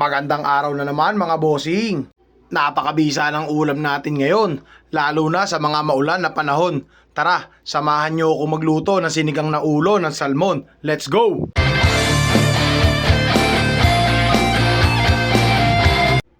Magandang araw na naman mga bossing. Napakabisa ng ulam natin ngayon, lalo na sa mga maulan na panahon. Tara, samahan niyo ako magluto ng sinigang na ulo ng salmon. Let's go!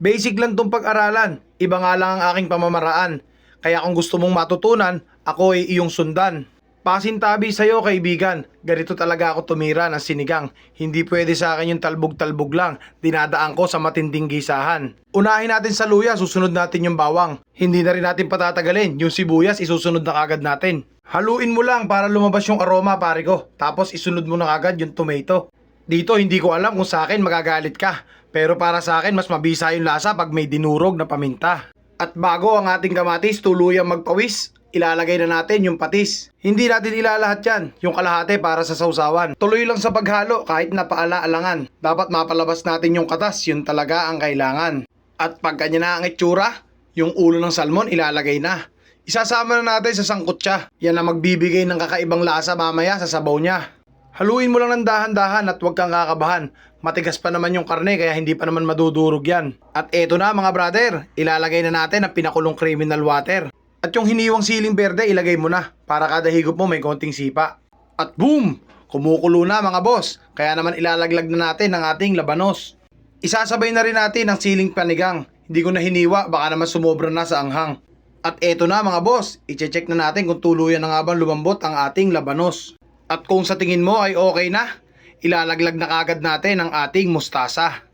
Basic lang tong pag-aralan. Iba nga lang ang aking pamamaraan. Kaya kung gusto mong matutunan, ako ay iyong sundan. Pasintabi sa'yo kaibigan, ganito talaga ako tumira ng sinigang. Hindi pwede sa akin yung talbog-talbog lang, dinadaan ko sa matinding gisahan. Unahin natin sa luya, susunod natin yung bawang. Hindi na rin natin patatagalin, yung sibuyas isusunod na kagad natin. Haluin mo lang para lumabas yung aroma pare ko, tapos isunod mo na kagad yung tomato. Dito hindi ko alam kung sa akin magagalit ka, pero para sa akin mas mabisa yung lasa pag may dinurog na paminta. At bago ang ating kamatis tuluyang magpawis, ilalagay na natin yung patis. Hindi natin ilalahat yan, yung kalahati para sa sausawan. Tuloy lang sa paghalo kahit napaala-alangan. Dapat mapalabas natin yung katas, yun talaga ang kailangan. At pag kanya na ang itsura, yung ulo ng salmon ilalagay na. Isasama na natin sa sangkutsa. Yan ang magbibigay ng kakaibang lasa mamaya sa sabaw niya. Haluin mo lang ng dahan-dahan at huwag kang kakabahan. Matigas pa naman yung karne kaya hindi pa naman madudurog yan. At eto na mga brother, ilalagay na natin ang pinakulong criminal water. At yung hiniwang siling berde ilagay mo na para kada higop mo may konting sipa. At boom! Kumukulo na mga boss. Kaya naman ilalaglag na natin ang ating labanos. Isasabay na rin natin ang siling panigang. Hindi ko na hiniwa, baka naman sumobra na sa anghang. At eto na mga boss, iche-check na natin kung tuluyan na nga bang lumambot ang ating labanos. At kung sa tingin mo ay okay na, ilalaglag na kagad natin ang ating mustasa.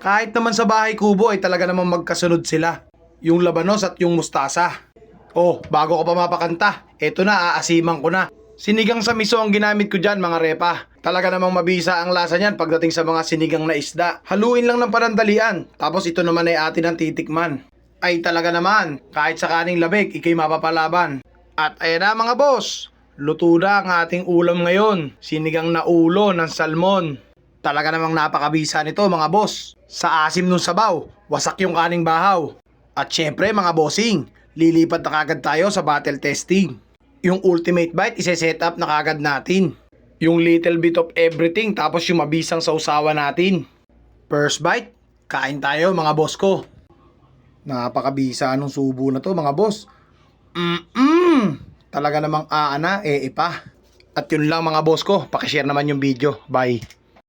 Kahit naman sa bahay kubo ay talaga namang magkasunod sila. Yung labanos at yung mustasa. Oh, bago ko pa mapakanta, eto na, aasiman ko na. Sinigang sa miso ang ginamit ko dyan mga repa. Talaga namang mabisa ang lasa niyan pagdating sa mga sinigang na isda. Haluin lang ng panandalian, tapos ito naman ay atin ang titikman. Ay talaga naman, kahit sa kaning lamig, ikay mapapalaban. At ayan na mga boss, luto na ang ating ulam ngayon. Sinigang na ulo ng salmon. Talaga namang napakabisa nito mga boss. Sa asim nung sabaw, wasak yung kaning bahaw. At syempre mga bossing, lilipat na kagad tayo sa battle testing. Yung ultimate bite, ise-set up na kagad natin. Yung little bit of everything, tapos yung mabisang sausawa natin. First bite, kain tayo mga boss ko. Napakabisa nung subo na to mga boss. Mm-mm! Talaga namang aana, eh ipa. At yun lang mga boss ko, pakishare naman yung video. Bye!